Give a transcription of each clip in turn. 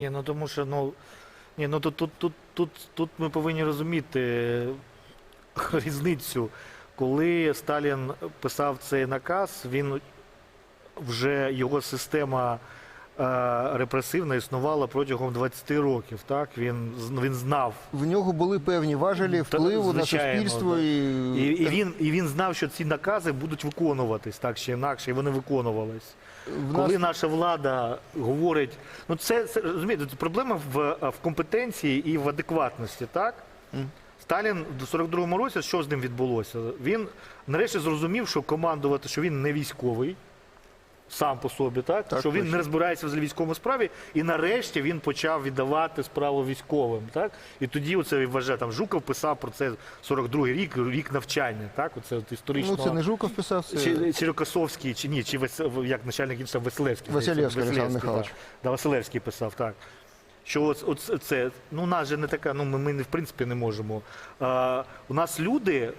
Ні, ну тому що ну, ні, ну тут, тут, тут, тут, тут ми повинні розуміти різницю. Коли Сталін писав цей наказ, він вже його система репресивна існувала протягом 20 років. Так? Він, він знав. В нього були певні важелі впливу на суспільство і, І, і, він, і він знав, що ці накази будуть виконуватись так чи інакше, і вони виконувались. в Коли нас наша влада говорить, ну це, це розумієте, це проблема в, в компетенції і в адекватності, так? Мгм. Сталін в 42-му році, що з ним відбулося? Він нарешті зрозумів, що командувати, що він не військовий. Сам по собі, так? Так, що він точно. не розбирається в військовій справі, і нарешті він почав віддавати справу військовим. Так? І тоді оце вважає, там Жуков писав про це 42-й рік, рік навчання. Так? Оце от історично. ну, це не Жуков писав, це Чи, чи Рокосовський, чи ні, чи Вес, як начальник інша Василевський. здається, Василевський Олександр так. Да, Василевський писав, так. Що от, от це, ну, у нас же не така, ну, ми, ми в принципі не можемо. А, у нас люди,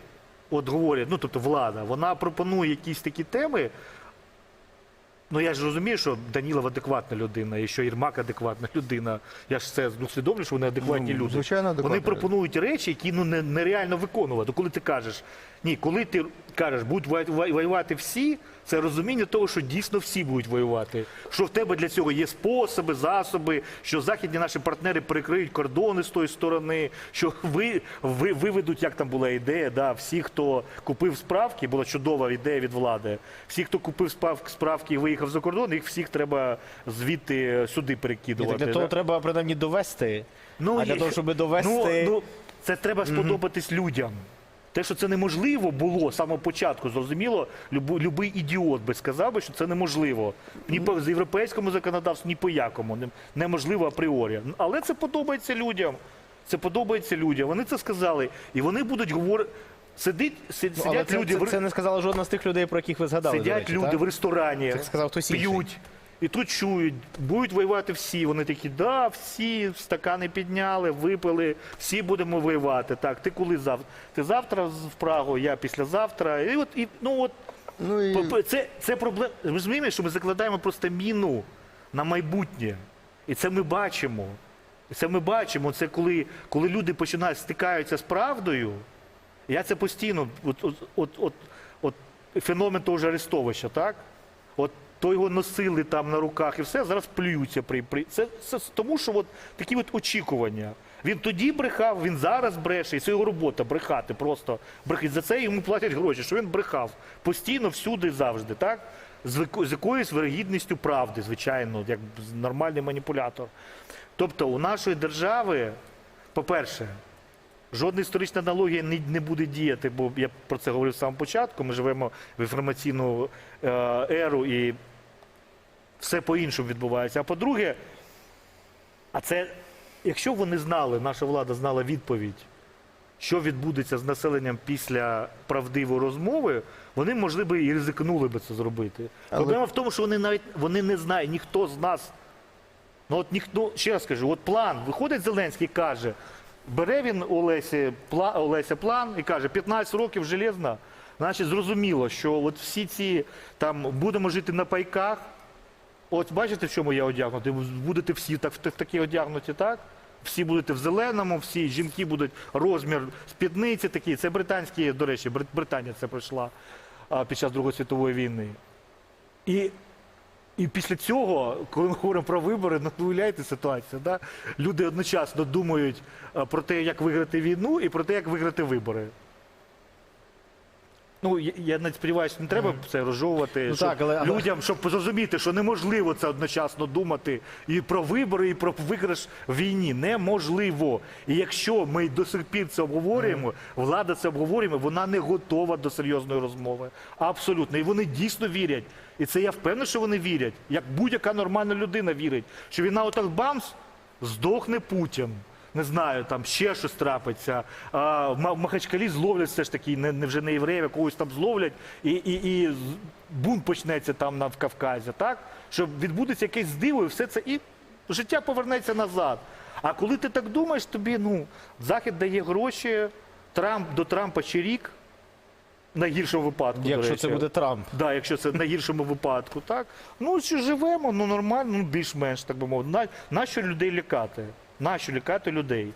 от говорять, ну, тобто влада, вона пропонує якісь такі теми. Ну, я ж розумію, що Данілов адекватна людина, і що Єрмак адекватна людина. Я ж це ну, усвідомлю, що вони адекватні Ну, люди. звичайно, Вони пропонують речі, які ну, не, нереально виконувати. Коли ти кажеш, ні, коли ти кажеш, будуть воювати всі, це розуміння того, що дійсно всі будуть воювати. Що в тебе для цього є способи, засоби, що західні наші партнери перекриють кордони з тої сторони, що ви, ви виведуть, як там була ідея, да, всі, хто купив справки, була чудова ідея від влади. Всі, хто купив справ- справки і виїхав за кордон, їх всіх треба звідти сюди перекидувати. так для того да? треба принаймні довести. Ну, а для того, щоб довести. Ну, ну, це треба сподобатись людям. Те, що це неможливо було з самого початку, зрозуміло, любий ідіот би сказав би, що це неможливо. Ні по з європейському законодавству, ні по якому. Неможливо апріорі. Але це подобається людям. Це подобається людям. Вони це сказали. І вони будуть говорити. Сидить, сид- Ну, але сидять це, люди, це, в- це не сказала жодна з тих людей, про яких ви згадали. до сидять речі, люди так? в ресторані, Це сказав хтось інший. п'ють. І тут чують, будуть воювати всі. Вони такі, да, всі стакани підняли, випили, всі будемо воювати. Так, ти коли завтра? Ти завтра в Прагу, я післязавтра. І от, і, ну от, Ну і Це, це проблема. Розумієте, що ми закладаємо просто міну на майбутнє. І це ми бачимо. І це ми бачимо. Це коли, коли люди починають стикаються з правдою. Я це постійно, от, от, от, от, от феномен того ж Арестовича, так? От то його носили там на руках і все, зараз плюються при, при... Це, це тому, що от такі от очікування. Він тоді брехав, він зараз бреше, і це його робота брехати, просто брехати. За це йому платять гроші, що він брехав постійно, всюди, завжди, так? З, якоюсь вирогідністю правди, звичайно, як нормальний маніпулятор. Тобто у нашої держави, по-перше, Жодна історична аналогія не, не буде діяти, бо я про це говорив з самого початку. Ми живемо в інформаційну е, еру і все по-іншому відбувається. А по-друге, а це, якщо вони знали, наша влада знала відповідь, що відбудеться з населенням після правдивої розмови, вони, можливо, і ризикнули би це зробити. Але- Проблема в тому, що вони навіть вони не знають, ніхто з нас Ну от ніхто, ще раз кажу, от план, виходить Зеленський і каже, бере він у Олесі, пла, Олеся план і каже, 15 років железна, значить зрозуміло, що от всі ці там будемо жити на пайках. От бачите, в чому я одягнутий? Будете всі так, в, в такі одягнуті, так? Всі будете в зеленому, всі жінки будуть розмір спідниці такі. Це британські, до речі, Брит- Британія це пройшла а, під час Другої світової війни. І і після цього, коли ми говоримо про вибори, ну ви уявляєте ситуацію, да? люди одночасно думають про те, як виграти війну, і про те, як виграти вибори. Ну, я, я навіть сподіваюся, не треба це розжовувати Ну щоб так, але- але- людям, щоб зрозуміти, що неможливо це одночасно думати і про вибори, і про виграш в війні. Неможливо. І якщо ми до сих пір це обговорюємо, влада це обговорює, вона не готова до серйозної розмови. Абсолютно. І вони дійсно вірять. І це я впевнений, що вони вірять. Як будь-яка нормальна людина вірить, що війна отак бамс, здохне Путін. Не знаю, там ще щось трапиться. А, в Махачкалі зловлять все ж таки, не, не вже не євреїв, когось там зловлять, і, і, і бунт почнеться там на в Кавказі, так? Що відбудеться якесь диво, і все це, і життя повернеться назад. А коли ти так думаєш, тобі ну, Захід дає гроші, Трамп до Трампа ще рік. найгіршому випадку. до Якщо речі. це буде Трамп. Да, якщо це в найгіршому випадку, так. Ну, чи живемо, ну нормально, ну більш-менш, так би мовити. На, нащо людей лякати? Нащо лякати людей?